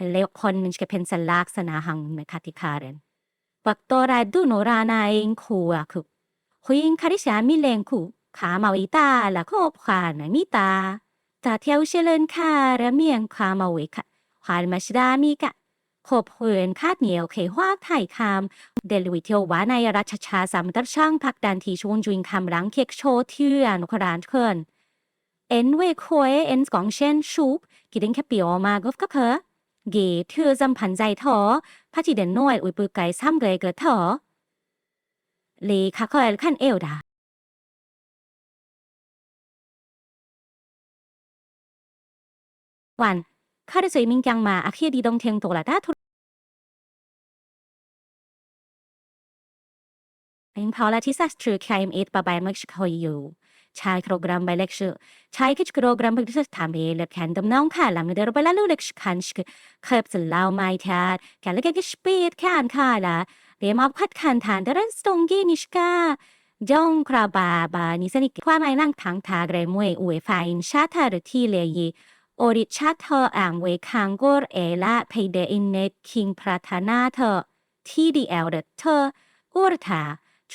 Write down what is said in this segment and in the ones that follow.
leokonmen ska pensa laksana hang med katikaren. Baktora du norana in kuaku. Huin karisha mi lenku, kama wita la kopkana mita. Ta theo shelen ka ra mien kama wika. Hal mashda mi ka. ขบเหินคาดเหนียวเขว่าไถ่คามเดลวิเทียววานายรัชชาสามตัช่างพักดันทีชวนจุนคำรังเค็กโชเทียนครานเคินเอ็นเวควยเอ็นกองเชนชูปกิดิงแคปิโอมากฟกะเพอ เกเทือจำพันใจทอพัจิเดนน้อยอุยปุยไก่ซ้ำเกยเกิดทอเลคาคอยขั้นเอวดาวันข้าได้ใจมิงจังมาอาเ çay kilogram baylakşı. Çay kiç kilogram baylakşı tam beylep kendim naun kalam ne deru baylalu lekş kanşkı. Kıpsın lau may tiyar. Kalı gagi şpeyt kan kala. Remap kat kan tandaran stongi nişka. ย่องคราบาบานิสนิกความไม่นั่งทางทาเกรมวยอวยฝ่ายอินชาทาหรือที่เลยีโอริชาเธออ่างเวคังโกรเอละเพเดอินเนตคิงพราธานาเธอที่ดีเอลเดเธออุรธา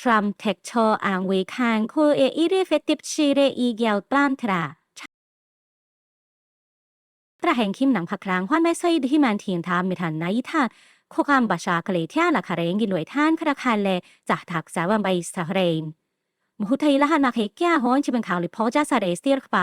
Trump tek cho ang we kan ko e ire fetip chire i gyal plan tra ตระแห่งคิมหนังพักครั้งฮวนไม่ใช่ที่มันเทียนทามไม่ทันนายท่านโคกามบาชากเลเทียละคาเรงกินลวยท่านคราคาเลจากถักสาวันใบสาเรนมหุทัยละหันมาเฮียฮอนจะเป็นข่าวลิพอจาสาเรสเตียร์ปา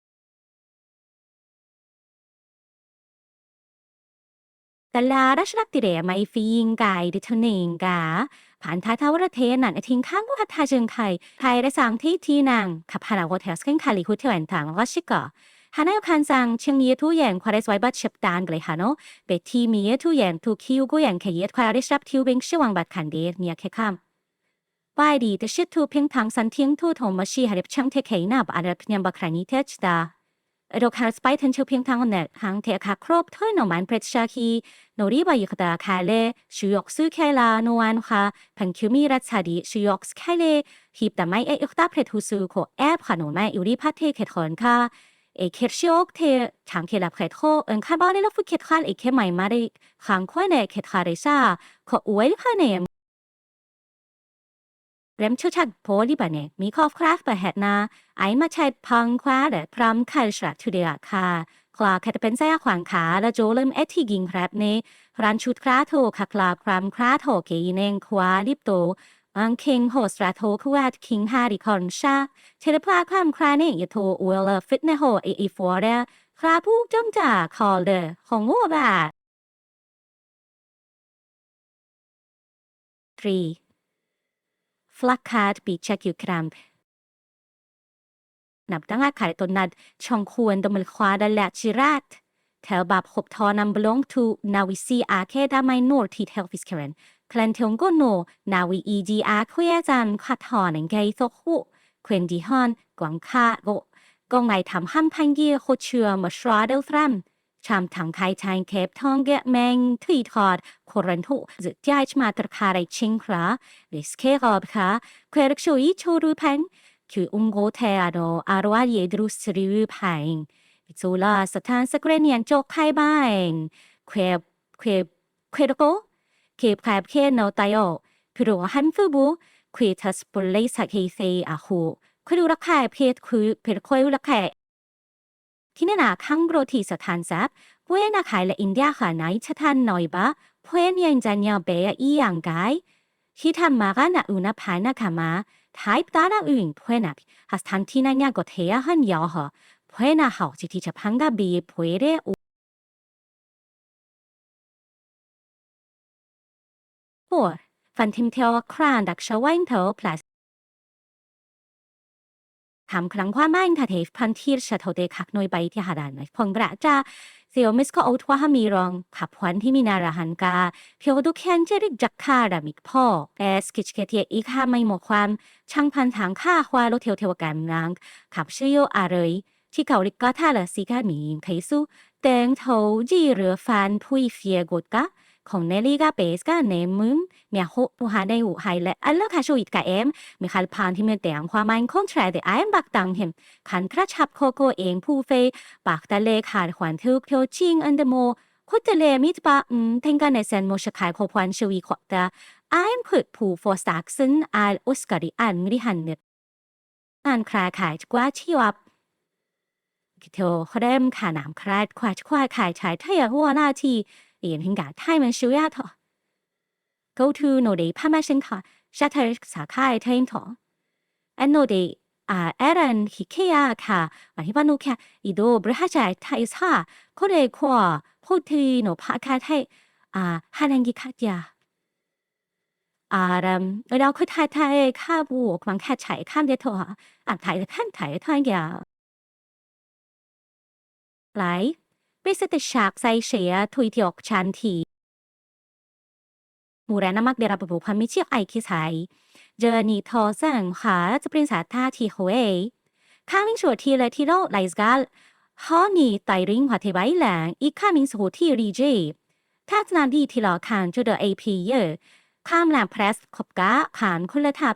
นคันเฉลไทยเอียนอุนองใบดาเครยังทางสายคอเลบุพาวยเชลปรอยทางสายคอเลบูสต์คอนสเตนกวนชะไทยทูเอคยงข้ารอยทันแค่ทุยออืมคุณกรียนเทันแทนที่สกมีคุยอนูนามรีกุสตา2คาราสุเอเซียมนาโชโครอินเดียรัสพาเท Dall'ara shrakdire mai fiin gai de tuning ga pan ta ta wara te nan atin kang wa ta jeng kai kai re sang ti ti nang ka phana wo tes kan kali hu tuen tang wa shika hana yo kan sang ching ye tu yen kwa re swai bat chip dan gle hano be ti mi ye tu yen tu kiu go yen ke ye kwa re shrap tiu bing shiwang bat kan de nia ke kam ป้ายดีแต่ชิดทูเพียงทางสันเทียงทูโทมาชีหาริบช่างเทเคนับอาร์พยมบัครานีเทชดา 이렇게 스파이튼 쇼핑 당원을 항태 각크롭 털너만 프레차히 노리바 이크다 칼레 슈욕스คา노안화 반큐미라 차리 슈욕스 칼레 힙다마이 에 이크다 프레투스코 앱 하노마 유리 파테 케톤카เอเคชิโอกเทถามเคลับเคทโคเอินคาบ้านในรับฟุตเคทคานเอกเคใหม่มาได้ขังค่อยในเคทคาเรซาขออวยพาเนม rem chu chak poli bane mi kof craft ba het na ai ma chai pang kwa de pram khal shra tu de kha คลาแคตเป็นไซขวางขาและโจเลิมเอทีกิงครับเนรันชุดคราโทคักลาครามคราโทเกยเนงควาลิปโตอังเคิงโฮสราโทควาดคิงฮาริคอนชาเทเลพลาความคราเนยโทอวลฟิตเนโฮเออีฟอร์เดคราผู้จงจ่าคอลเดของงัวบา3 flakad bi check kramp นับตั้งอาคารตนนัดช่องควรดมลควาดและจิรัตแถวบับขบทอนำบลงทูนาวิซีอาเคดาไมนอร์ที่เทลฟิสเคเรนคลันเทงโกโนนาวิอีดีอาคุยจันขัดหอนงไกโซคุเควนดีฮอนกวางคาโกกงไงทำห้ำพังเกียโคเชื่อมาชราเดลทรัม ชามทางไคทายเคปทองเกะแมงทุยทอดโครันทุจะจ่ายมาตรคาไรชิงคราริสเคกอบค่ะเควรกช่วยโชรูพังคืออุงโกเทอาโดอารวาเยดรุสริวพังจูลาสถานสกเรเนียนโจกไข่บ้านเควเควเควรโกเคบแคบเคโนไตโอพิโรฮันฟูบูควีทัสปุลเลสักเฮเซอาหูคุดูรักแค่เพศคือเพศคุยรักแค่ ที่นี่นะข้งโกรธีสถานซับพวกนักขายและอินเดียค่ะไหนชะทันหน่อยบะพวกยังจะเนี่ยเบียอีอย่างไกที่ทำมากันนะอุณพานะคะมาท้ายตาหน้าอื่นพวกนั กฮัสทันที่นั่นเนี่ยก็เทียหันยาวเหรอพวกนักเขาจิตที่จะพังกับบีพวกเร่อปวดฟันทิมเทลครานดักชวาเทฟพันที่ชะทอเดคักน่วยใบที่หาดานพงกระจ้าเซียวมิสก็เอาทว่ามีรองขับหวันที่มีนาราหันกาเพียวดูแคนเจริกจักคาดามิกพ่อแต่สกิชเกเทียอีกค่าไม่หมดความช่างพันทางค่าควาโลเทียวเทวกันนางขับชื่อโยอาเรยที่เกาหลีก็ท่าละสิกามีเคยสู้แตงโถจีเรือฟันพุยเฟียกดกะ ของเนลี่กาเปสกาเนมึงเมียโฮผู้หาได้หูไฮและอัลเลอร์คาโชอิดกาเอ็มมีคัลพานที่มีแต่งความมันคอนทราเดไอมบักตังเห็มขันกระชับโคโกเองผู้เฟยปากตะเลขาดขวัญทึกเทียวชิงอันเดโมคุตะเลมิตปะอืมเทงกันในเซนโมชขายโคพวันชวีขวตาไอม์ขุดผู้ฟอสตักซึนอัลอุสการิอันมิริหันเนตอันคราขายกว่าที่วับเที่ยวเขาได้มขาหนามคราดควาดควาขายชายถ้ายากว่าหน้าที่ เรียนหิงกาไทยมันชิวยาทอ go to โนเดย์พามาชิงค่ะชัตเตอร์สาขาไทยทออันโนเดย์อ่าเอรันฮิเคยาค่ะวันที่บ้านนูค่ะอีโดบริหารไทยซ่าเขาได้ขวาพูดที่โนพาคาไทยอ่าฮันังกิคัดยาอ่ารัมเราคือไทยไทยข้าบวกมันแค่ใช้ข้ามเดียวทออ่าไทยแค่ไทยไทยยาว来，Prisetishak saishea tuitiok chanti. Muranamak derababu pamichi aikisai. Journey to sang ha prinsa ta ti hoei. Coming short ti le ti lo laisgal. Honey tai ring hoa te bai lang i coming so ti ri ji. Tat nan di ti lo kan jo de ap ye. ข้ามแลมเพรสขบกะขานคนละทับ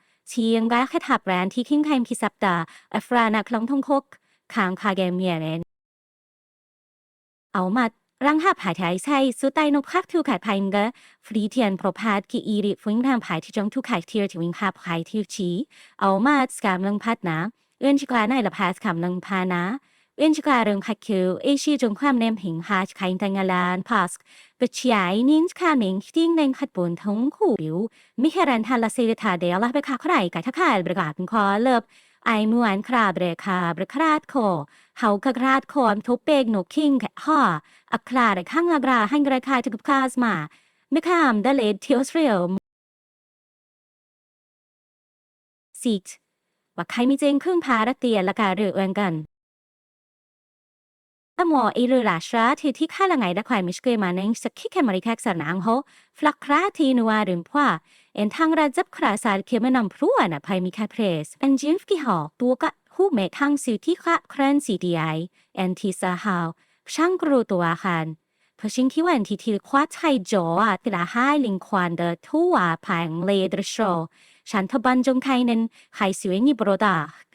รีเทียนโปรพาดกีอีริฟิงทางผายที่จงทุกขายเทียร์ถึงวิ่งขับขายที่ชีเอามาสกามลังพัดนะเอื้อนชิกาในละพาสคำลังพาน้า ชีจงความเนมหิงหาขายตังลานพาสปชยายนินคาเมงทิ้งในขัดบนทงคู่บิวมิเครันทาลาเซเลทาเดลละไปขาใครกะทักขายประกาศเป็นคอเลิบไอมวนคราเบรคาเบรคราดโคเฮาคราดโคมทุบเปกหนกคิงแค่ห่ออัคราดข้างอกราหังกระคายทุกคาสมาไม่ข้ามดเลดเทียวสเรียลซีทว่าใครมีเจงครึ่งพาระเตียละกาเรือเอนกันตมออีเรือราชาที่ที่ข้าละไงกมาในกิแคมาริแคกสนางโฮฟลักคราทีนัวริมพว่าเอ็นทางราจับคราสาลเคมนำพรัวนะภัยมีแคเพรสเป็นจินฟกิฮอตัวก็หูเมทางสื่อที่ข้าครนซีดีไอเอ็นทีซาฮาวช่างกรูตัวคันพชิงคิวันที่ที่คว้าไทยจออะติลาห้ลิงควานเดอทัวพังเลดรโชฉันทบันจงไทยนั้นไขสวยนิบรดา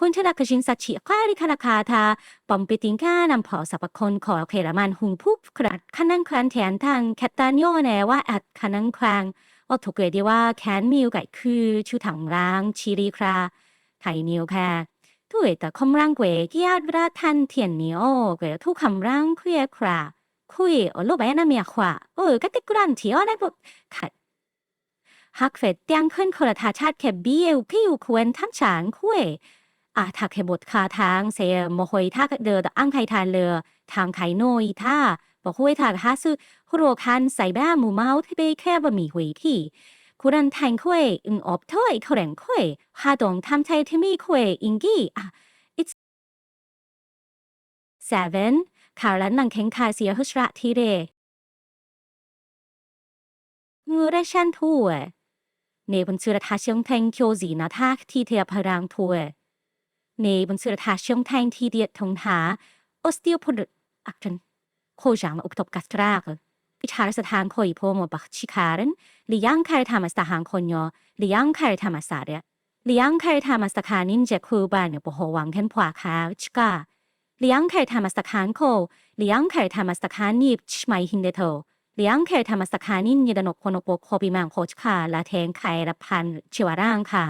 คนที่รักกระชิงสัจฉิข้าริคาราคาทาปอมปิติงก้านำผอสับคนขอเครามันหุงพุบขรัดขนังครันแทนทางแคตตานโยแนว่าอัดขนังครางว่าถูกเกยดีว่าแคนมิวไก่คือชูถังร้างชีรีคราไทยนิวแค่ะด้ยแต่คำร่างเกยที่อาดราทันเทียนเนิโอเกยทุกคำร่างเคุยคราคุยโอโลบายนาเมียขวาเออก็ติกรันเที่อ้อได้ปุ๊บขัดฮักเฟดเตียงขึ้นคนละทาชาติแค่บีเอลพิวควรทั้งฉางคุย อาทักเขบทคาทางเสียมหยทักเดือดอังไคทานเรือทางไข่โนยท่าบอกห้วยทักฮาซึฮโรคันใส่บ้าหมูเมาที่ไปแค่บะหมี่หวยที่คุรันแทงคุยอึงอบถ้อยเขาแรงคุยฮาดงทำใจที่มีคุยอิงกี้อะ it's seven ข่าวลันนังเข่งคาเสียหุชระทีเรงูได้ชันทั่วในบนชื่อทา เชียงแทงโคจีนาทักที่เทียงทั่วในบนสุรทาช่องแทงที่เดียดทงหาออสเตียโพดอักจันโคจางอุกตบกัสตรากอิชาร์สถานคอยพมบักชิคารันลิยังครทามัสตาหางคนยอลิยังครทามัสาเรลิยังครทามัสตานินเจคูบานปโหวังเคนพวาคาชิกาลิยังครทามัสตานโคลิยังครทามัสตาคานีบชไมฮินเดโตลิยังครทามัสตานินยดนกคนโปโคบิมังโคชคาลาเทงไครพันชิวารังค่ะ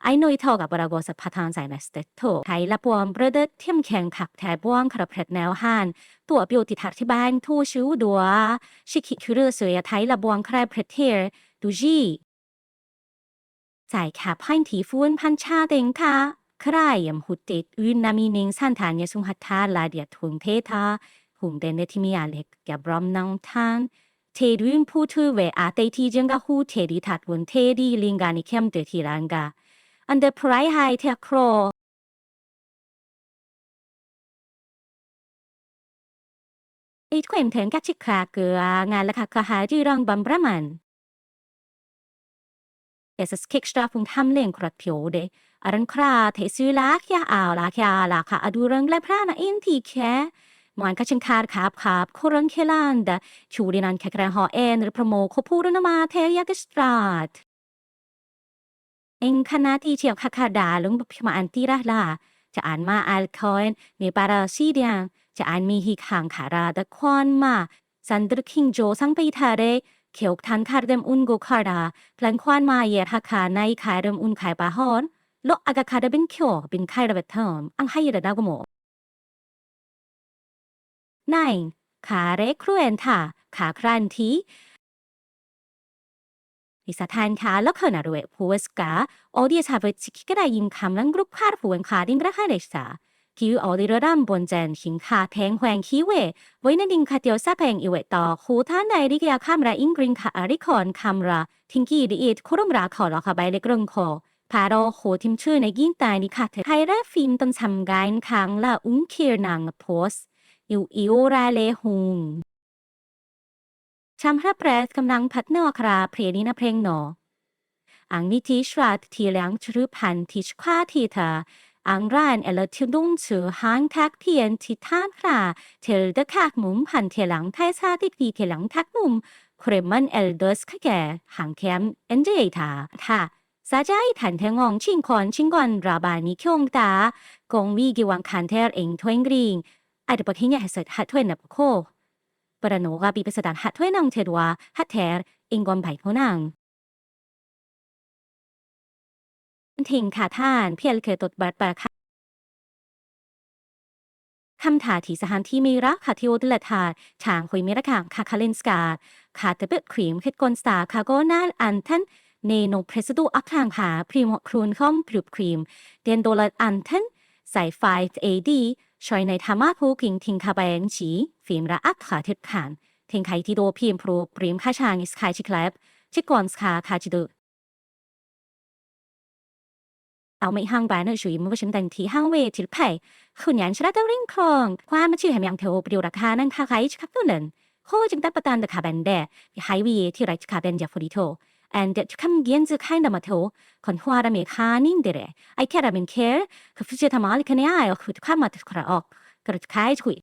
I know it talk about go sa patan sai mes te to ไทยละปวมประเดเทียมแข็งขักแทบวงครเพรดแนวหานตัวเปียวติทักที่บ้านทูชิวดัวชิคิคิรเสยไทยละบวงครเพรดเทอร์ดูจีจ่ายขาพันทีฟูนพันชาเต็งค่ะใครยำหุดติดอื่นนามีนิงสันทานยสุงหัตถาลาเดียทุงเททาหุงเดนเนทิมีอาเล็กแกบรอมนังทานเทดุนพูทูเวอาเตทีจังกะฮูเทดิทัดวนเทดีลิงกานิเข้มเตทีรังกา under pride high te cro อีกความถึงกัชิคาเกืองานละค่ะก็หาจีรังบัมประมันเอสคิกสตาฟุงทำเล่งครัดผิวเดอรันคราเทซูลากยาอาวลากยาลาค่ะอดูรังและพระนาอินทีแค่มันก็ชิงคาร์ขับขับโครังเคลันดชูดินันแค่กระหอเอ็นหรือโปรโมโคพูรนมาเทียกสตราด eng kanati chiao kakada lung pima antira la cha an ma alcoin mi para sidiang cha an mi hi khang khara da kwan ma sandr king jo sang pai thare เขียวทันคาร์เดมอุนกูคาร์ดาพลันควานมาเยร 이사탄타 럭커나루에 보스가 어디에 잡을 지키게라 인감랑 그룹 카르 부엔 카딘 그라하레사 기우 어디러람 본젠 흰카 탱황 히웨 보이는 딩카 띄어 사팽 이웨 떠 호탄 나이리게야 카메라 잉그린카 아리콘 카메라 팅기 리잇 코롬라 커러카 바이레 그런코 바로 호팀 추의 긴따니 카트 하이라 필름 떤 삼가인 강라 웅키르낭 포스 유 이오라레 홍 ชัมพระแปรกำลังพัดนอคราเพรียนีนะเพลงหนออังนิทิชราทีเหลียงชรุพันทิชควาทีเธออังรานเอลทิดุงชือหางทักเทียนทิท่านคราเทลเดคักมุมพันเทหลังไทยซาติปีเทหลังทัก มุมครมันเอลเดสขแกางแคมเอ็นเจทาท่าซาใจทันเทงองชิงคอนชิงกอนราบานิคงตากงวีกิวังคันเทอร์เองทเวงกริงไอเดปะคิงยาเสดฮัททเวนนับโค Baranoga bibisadan hatwenang tedwa hater ingon bai ponang ทิงค่ะท่านเพียรเคยตดบัตรปาค่ะคำถาที่สถานที่มีรักค่ะที่โอดละทาฉางคุยมีระคังค่ะคาเลนสกาค่ะตเบิดครีมคิดกอนสตาค่ะก็น่าอันทันเนโนเพรสดูอักทางค่ะพรีมครูนคอมพรุบครีมเดนโดลอันทันใส่ไฟ AD ช่วยในธรรมะผู้กิงทิงคาแบงชีฟิล์มระอักขาทิดขานเทงไคที่โดพิมพรูปริมข้าชางอิสไคชิคลบนฉั นแต่งที่ห้างเวทิลไผ่คุณยันชราดริงครองความมาชื่อแหมยังเทวประโยชน์ราคานั่งคาไคชิคับตัวนั้นโคจึงตัดประตันตะขาแบนเดไฮวีที่ไรชิคาเบนยาฟอริโต and that come genzu kind of to kon huara me khanin dere i care men care ka fuje ta mal kane ay ok ka mat kra ok ka kai chui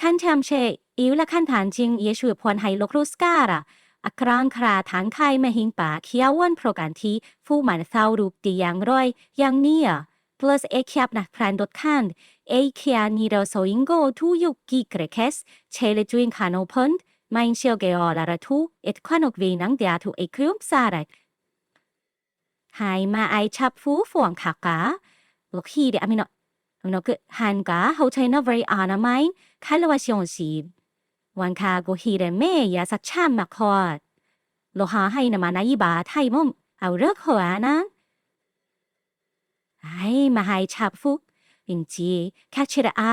ขั้นแชมเชอิวและขั้นฐานจิงเยชูพรไฮโลครูสการะอักรางคราฐานไข่ไม่หิงป่าเคียววันโปรการที่ฟูมันเศร้ารูปดีอย่างร้อยอย่างนี้อะ plus เอคียบนักพรานดดขันเอเคียนีเรโซอิงโกทุยุกิเกรเคสเชลจุนคานโอพัน Mein sjølgeålere to, et kvanokvinang dia to e krum saret. Hai ma ai chap fu fuang kaka. Lok hi de amino. นอกจากเ那个寒假后天那 very 安那买，开了我相ล，วชี้วันคากูฮีเรเมยาสักชามมาคอดโลหาให้นมานายบาไทยมงเอาเลิกหัวนะไอ้มาให้ชาบฟุกวินจีแค่เชรอา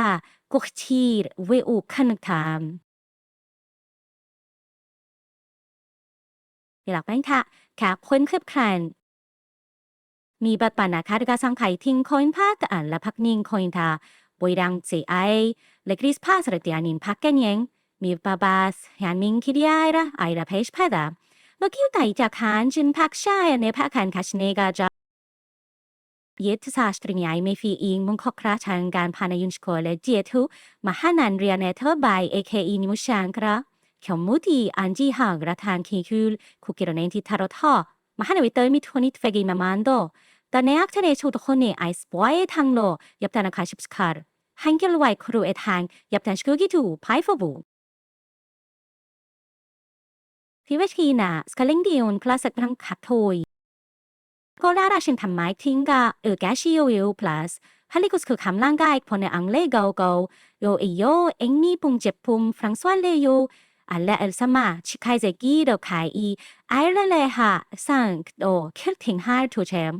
กุกทีรเวอูขันถามหลักแป้งค่ะแค่ค้นคืบคลาน 미밭바나 가르가상 카이팅 코인 파크 안라 팍닝 코인타 보이랑 제아이 레크리스 파스를 띠아닌 박겐행 미바바스 해안민 키리아이라 아이라 페시파다 너키우다 이자 간진 박샤야 내 파간 가시네가자 예트 사스트링이 아이메피 이잉문 커크라 자연간 파나윤시코레 디에투 마하난 리아네터 바이 에케이 니무샹크라 겸무디 안지항 라탄 키귤 국기로낸 디타롯 허 마하나 위터미 토니 트페기 마만도 나 내약탄의 조도헌이 아이스보아의 탕로 옆단을 가십스카르 한길와의 크루의 탕 옆단 시교기두 파이퍼부 비웨시나 스칼랭디온 클라스랑 카토이 콜라라신 단마이 팅가 으가시오요 플러스 할리구스크 감랑가의 번의 앙레가오고 요 이요 앵미봉 제품 프랑스왈레요 알레 엘사마 치카이제기 더 카이 아일레레하 상도 켈팅할 조잼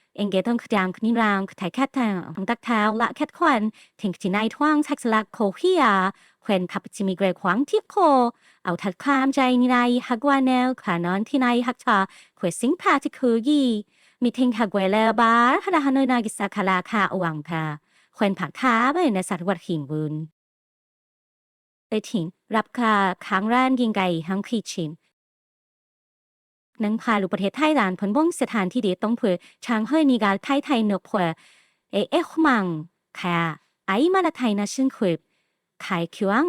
งไอไอมีเทปค่ะหิมตา din krang bak ala pershin ge ga pai sat kan nar khai la bai the khe lang khlu wek ba khang jin dei mang kha khe khai kdan chen ma ko wek kha pan khen chen na kan mi ga probably khai kun ti chi wek khwa long tha khang ru wek ba an cha ro ha ba la khai phal khu เองเกต้องขดามคนิรางถ่ายแคททางของตักเท้าละแคทควันถึงที่นายทว่างชักสลักโคฮียาเควนขับจิมีเกรขวางที่โคเอาทัดคามใจนินายฮักวาเนลขานอนที่นายฮักชาเควสิงพาที่คือยีมีทิงฮักเวลบาร์ฮาดาฮานนากิสาคาลาคาอวังคาควนผักท้าไปในสัตว์วัดหิงวุนไปทิ้งรับคาค้างร้านกิงไก่ฮังคีชิ นังพาลูประเทศไทยดานผลบ้งสถานที่เดีต้องเผื่อช้างเฮยนีกาไทยไทยเนกเผื่อเอเอขมังค่ะไอมาละไทยนะชินขวิบขายคิวัง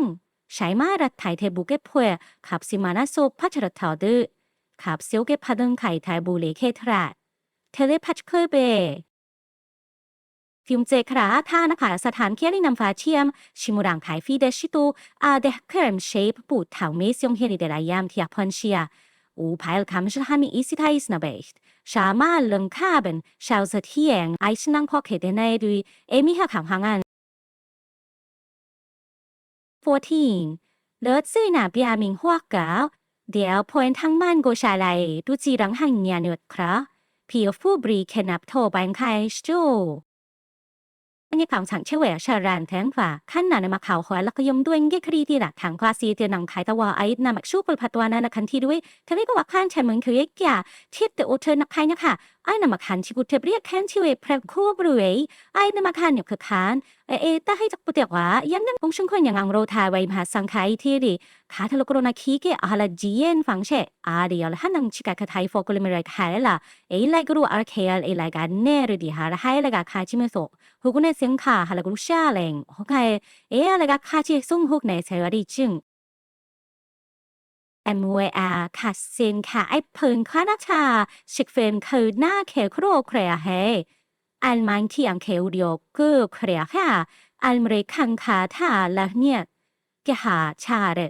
ใช้มาละไทยเทบุเก็เผื่อขับสิมานาโซพัชรทอดืขับเซียวเก็พัดงไข่ไทยบุเลเคทราเทเลพัชเคยเบฟิมเจคราท่านะคะสถานเคียรินำฟ้าเชียม ชิมุรังขายฟีเดชิตูอาเดเครมเชฟปูดเถาเมสยงเฮริเดรายามที่ยพอนเชีย อูพายลคำชลฮามิอิสิทาอิสนาเบชต์ชามาลังคาเบนชาวสเทียงไอชนังพอเคเดเนดุยเอมิฮะคำฮังอัน14เลิศซื่อหน้าเบียมิงฮวกกาวเดี๋ยวพอยนทั้งมันโกชาไลดูจีรังหังเนียนยดครับพี่ฟูบรีเคนับโทบังคายชู อันนี้ของฉันเชื่อว่าชารันแทงฝ่าขั้นหนาในมาข่าวหัวแล้วก็ยมด้วยเงี้ยคดีที่หลักทางควาซีเตียนังขายตะวาไอ้นามักชูปรพัตวานานักขันที่ด้วยทะเลก็ว่าข้านฉันเหมือนคือเอกยาที่เตอเธอนักใครนะคะไอ้นำมักขันที่บุตรเรียกแค้นที่เวพระคู่บเวไอ้นำมักขันอยู่คือขันเอเอแต่ให้จักปุตเตียว่ายังนั่งคะ아이나마간 지구탭리아 칸치웨 프라코브루웨이 아이나마간 역극한 에에따 해적부대와 양남 공신권 양앙로 다와임 하상카이 티리 가탈로코로나 기계 아라 지엔 방셰 아리얼 한낭치가 그 다이포 글리메라이 하엘라 에일라이그로 아르케알 에일라이가 네르디 하라 하엘라가 가지면서 호군의 생카 하라그루샤랭 호카에 에알라가 카지 송혹내 세월이 증 MVR ค่ะซินค่ะไอเพิ่งค่านาชาชิกเฟนคือหน้าเคครัวเครียเฮอันมันที่อังเคอุดยกูเครียค่ะอันเริคังคาท่าละเนี่ยกหาชาเร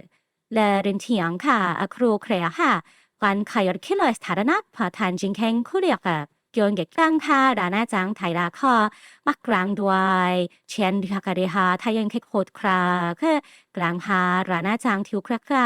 และเรนเทียงค่ะอครัวเครียค่ะกันขยันคิดเลยสถานะพอทานจิงแข็งคุเรียกยนเก็กตั้งค่ะดานาจังไทยราคอมักกลางด้วยเชียนดิคากาเดฮาไทยยังเคโคตรคราคือกลางฮารานาจังทิวครากา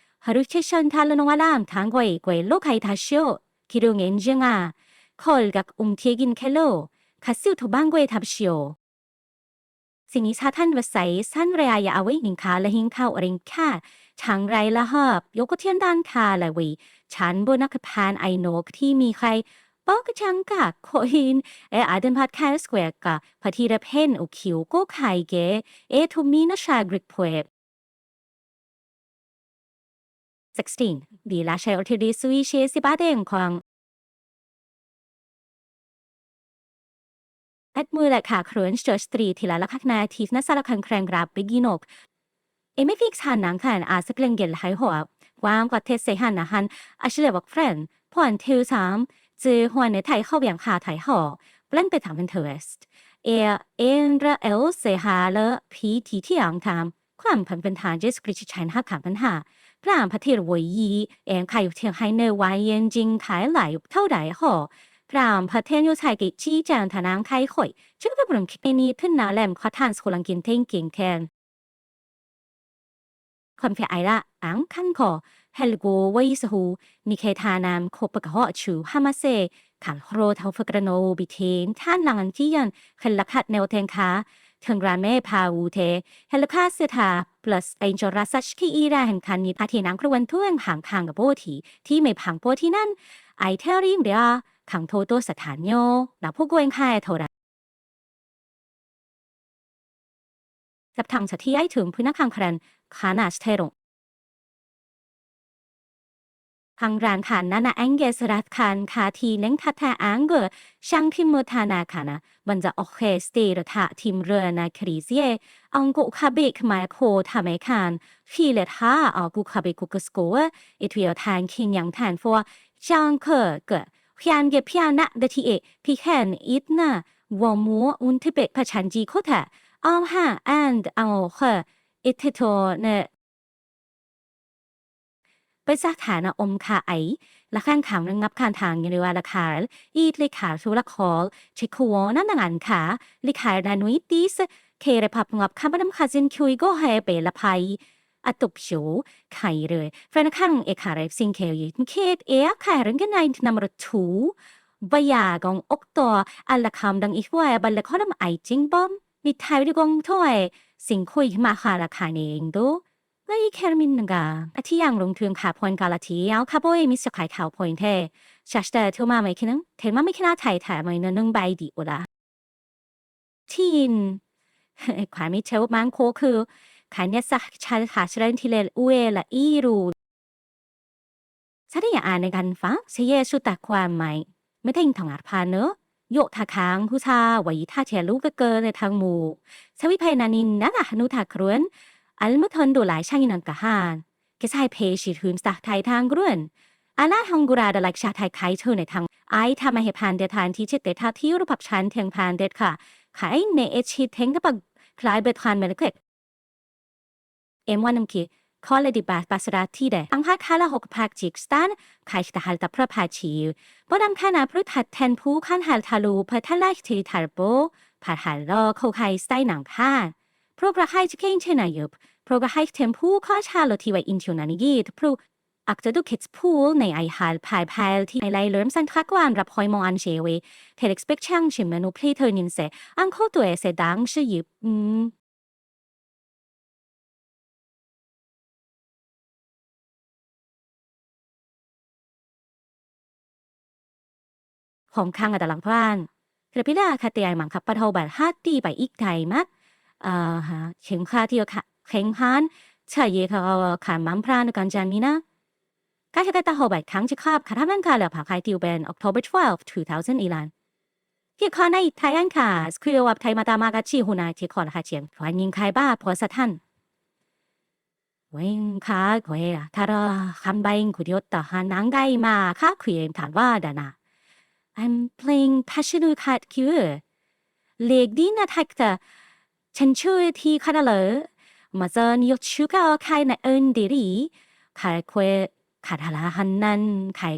하루캐션 탈르농아람 당과이 꽼로 가이다쇼 기룡 엔징아 컬각 옹티에긴 켈로 가스 도방고에 답시 오. 싱이 사탄 웨사이 산레아야 아웨이 닝카 레힝카 오랭카 장라이라 헙 요거 튀엔단카 레위 잔보나크 판 아이노 그티 미카이 ปอกจังกะโคอินเออาเดนพัดแคสเวกกะพทีระเพนอุคิวโกไคเกเอทุมีนาชากริกเพว 16. 미라샤열티리 스위시의 시바데엔 광. Atmulat ka krön störstri till alla kakna tivna salakan kräng rab beginok. Emefix hannan kan asklengel hai hoa. Wang kwa te se hanna han ashlevok fren. Poan tu sam. Zu huan ne tai hao bian ha tai hao. Blen betam interest. Er endra el se hale pi ti tiang tam. งเจสกริชชัยหักขาปัญหาพระพระเทรวยยีเอ็มใครอยู่เทียงให้เนวายเย็นจริงถ่ายไหลเท่าไหร่หอพระพระเทนยุชัยกิจี้จางทนางไข่ข่อยชื่อพระบรมคิดนี้ขึ้นนาแหลมขอทานสกุลังกินเท่งเก่งแคนความเพียไอละอังคันขอเฮลโกวายสหูนิเคทานามโคปกะหอชูฮามาเซขันโครเทาฟกระโนบิเทนท่านหลังอันที่ยันขันลักขัดแนวเทงคา ถึงรานแม่พาวูเทเฮลคาเสธา plus เอ็นจอรัสชคีอีราแห่งคันนี้อาทีนังครวันทั่งห่างทางกับโบทีที่ไม่ผังโบที่นั่นไอเทอริงเดียขังโทโตสถานโยนับผู้กวนค่ายโท่าไรกับทางสที่ไอถึงพื้นนักขังครันคานาสเทรง ทางร้านขานนานาแองเกสรัตคานคาทีเลงทัดแทแองเกอช่างพิมพ์ทานาคานะมันจะโอเคสเตอร์ทาทีมเรือนาคริเซียอังกุคาเบกมาโคทำไมคานฟีเลท่าอังกุ คาเบกุกสโกเออีทวีทานคินยังทานฟัวจังเคอเกอพยานเก็บพยานนะเดทีเอพี่แคนอิดนะวอมัวอุนทิเบคานทโตเนไปสถานะอละข้างขังระงับการทางยนวาละคาร์อีดลิขาสุละคอลเชคัวนั่นงานขาลิขานานุยติสเคเรพับงับคำบัมคาซินคุยก็ให้เปละภัยอตุบชูไข่เลยแฟนข้างเอคาเรฟซิงเคลยิเคดเอะไข่เรื่องกันในนำรถูบยากองอกตัวอัลละคำดังอีกว่าบัลละข้อนำไอจิงบอมมีไทยด้วยกองถ้วยสิ่งคุยมาคาราคาเองดู 나 이 캐르민는가 아티양 롱투용 가포인 갈라티야오 카보에 미스 카이 카오 포인테 샤시다 투마 메키는 델마 메키나 타이타 뭐이는 능바이디 오라 틴ความเชฟมังโคคือขายเนี่ยสักชาหาชรันทีเลอุเอละอีรูซาได้อ่านในกันฟ้าเสียสุดแต่ความใหม่ไม่ได้ยินทางอาพานเนอะโยกทาคางผู้ชาวัยท่าเชลูกเกอในทางหมู่สวิภัยนานินนักหนุทาครวน 알무턴도 라샹이난까 한 게사이 페이시 흠스타 타이탕 그룬 아나 한구라다 락샤 타이 카이처네 탕 아이 타마헤 판데 탄 티치때 타 티우로 밥찬 탱 판데 카 카이 네 에치 탱가 박 클라이 베탄 멜크 M1 คอลดิบาปัสราที่เดอังพักคาละหกพักจิกสตันใครจะหัลตะพระพาชีวบดำขนาพรุทัดแทนผู้ขันหัลทาลูเพื่อทลายทีทาร์โบผ่าหัลรอเขาใครสไตหนังผ้าพรกระไฮจะเก่งเช่นอายุพรกระไฮเทมผู้ข้อชาลที่ไว้อินทิวนานิกีทพรูอักจะดูคิดพูลในไอฮัลพายพายที่ไอไลเลิมสันทักวานรับ หอยมองอันเชวเทเล็กสเปกช่างชิมเมนูพลีเทอร์นินเซอังโคตัวเอเซดังชื่อยิบอืมของข้างอัตลังพรานกระพิลาคาเตียมังคับปะทบัดฮัตตีไปอีกไทยมักอ่าฮะเข็งคาที่ค่ะเข็งฮันชายเยเขาขามันพรานกันจันนี่นะก็จะได้ตาหอบัดครั้งจะคาบคาทับนันคาเหลือผักไฮติวเป็น October 12 2011ที่ข้อในไทยอันค่ะคือว่าไทยมาตามากาชีหุนาที่ขอละค่ะเชียงฝันยิงใครบ้าพอสะท่านเว้งค่ะเว้ยถ้าเราคำใบกุดิยตหานังไกมาค่ะคุยถามว่าดานะ I'm playing passionate card cure เล็กดีนะทักแต่ฉันช่วยที่คาราเลอ มาเจอนิยชูกาใครในเอินดีรีขายควยขาดหาหันนันขาย